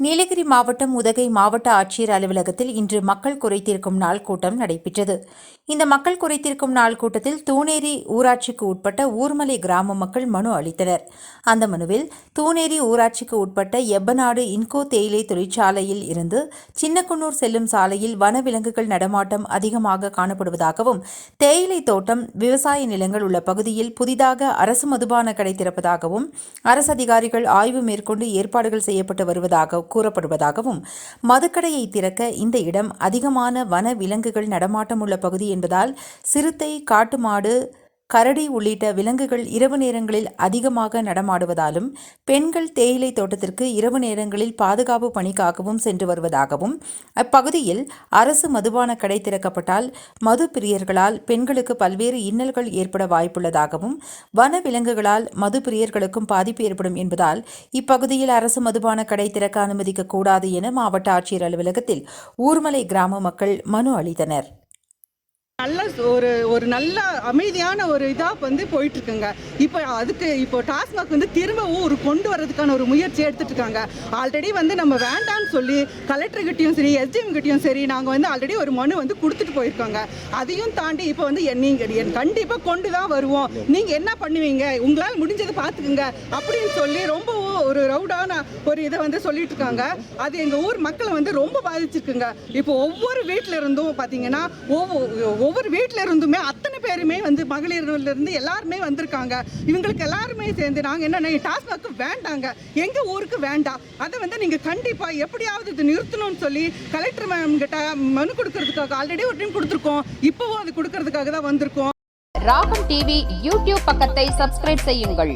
நீலகிரி மாவட்டம் உதகை மாவட்ட ஆட்சியர் அலுவலகத்தில் இன்று மக்கள் குறைதீர்க்கும் நாள் கூட்டம் நடைபெற்றது. இந்த மக்கள் குறைத்திருக்கும் நாள் கூட்டத்தில் தூணேரி ஊராட்சிக்கு உட்பட்ட ஊர்மலை கிராம மக்கள் மனு அளித்தனர். அந்த மனுவில் தூணேரி ஊராட்சிக்கு உட்பட்ட எப்பநாடு இன்கோ தேயிலை தொழிற்சாலையில் இருந்து சின்னக்குன்னூர் செல்லும் சாலையில் வனவிலங்குகள் நடமாட்டம் அதிகமாக காணப்படுவதாகவும் தேயிலை தோட்டம் விவசாய நிலங்கள் உள்ள பகுதியில் புதிதாக அரசு மதுபான கடை திறப்பதாகவும் அரசு அதிகாரிகள் ஆய்வு மேற்கொண்டு ஏற்பாடுகள் செய்யப்பட்டு வருவதாக கூறப்படுவதாகவும் மதுக்கடையை திறக்க இந்த இடம் அதிகமான வன விலங்குகள் நடமாட்டம் உள்ள பகுதி என்பதால் சிறுத்தை காட்டுமாடு கரடி உள்ளிட்ட விலங்குகள் இரவு நேரங்களில் அதிகமாக நடமாடுவதாலும் பெண்கள் தேயிலை தோட்டத்திற்கு இரவு நேரங்களில் பாதுகாப்பு பணிக்காகவும் சென்று வருவதாகவும் அப்பகுதியில் அரசு மதுபான கடை திறக்கப்பட்டால் மது பிரியர்களால் பெண்களுக்கு பல்வேறு இன்னல்கள் ஏற்பட வாய்ப்புள்ளதாகவும் வன விலங்குகளால் மது பிரியர்களுக்கும் பாதிப்பு ஏற்படும் என்பதால் இப்பகுதியில் அரசு மதுபான கடை திறக்க அனுமதிக்க கூடாது என மாவட்ட ஆட்சியர் அலுவலகத்தில் ஊர்மலை கிராம மக்கள் மனு அளித்தனர். நல்ல ஒரு ஒரு நல்ல அமைதியான ஒரு இதாக வந்து போயிட்டு இருக்குங்க இப்போ அதுக்கு இப்போ டாஸ்மாக் வந்து திரும்பவும் ஒரு கொண்டு வரதுக்கான ஒரு முயற்சி எடுத்துட்டு இருக்காங்க ஆல்ரெடி வந்து நம்ம வேண்டாம்னு சொல்லி கலெக்டர்கிட்டையும் சரி எஸ்டிஎம் கிட்டையும் சரி நாங்கள் வந்து ஆல்ரெடி ஒரு மனு வந்து கொடுத்துட்டு போயிருக்காங்க. அதையும் தாண்டி இப்போ வந்து என் நீங்கள் என் கண்டிப்பாக கொண்டு தான் வருவோம். நீங்கள் என்ன பண்ணுவீங்க? உங்களால் முடிஞ்சதை பார்த்துக்குங்க அப்படின்னு சொல்லி ரொம்பவும் ஒரு ரவுடான ஒரு இதை வந்து சொல்லிட்டு இருக்காங்க அது எங்கள் ஊர் மக்களை வந்து ரொம்ப பாதிச்சிருக்குங்க. இப்போ ஒவ்வொரு வீட்டில இருந்தும் பார்த்தீங்கன்னா ஒவ்வொரு ஒவ்வொரு வீட்டில் இருந்துமே அத்தனை பேருமே வந்து மகளிர்லேருந்து எல்லாருமே வந்திருக்காங்க. இவங்களுக்கு எல்லாருமே சேர்ந்து நாங்கள் என்ன டாஸ்மாக் வேண்டாங்க. எங்கள் ஊருக்கு வேண்டாம். அதை வந்து நீங்கள் கண்டிப்பாக எப்படியாவது இது நிறுத்தணும்னு சொல்லி கலெக்டர் மேம் கிட்ட மனு கொடுக்கறதுக்காக ஆல்ரெடி ஒரு டைம் கொடுத்துருக்கோம். இப்போவும் அது கொடுக்கறதுக்காக தான் வந்திருக்கோம். ராகம் டிவி யூடியூப் பக்கத்தை சப்ஸ்கிரைப் செய்யுங்கள்.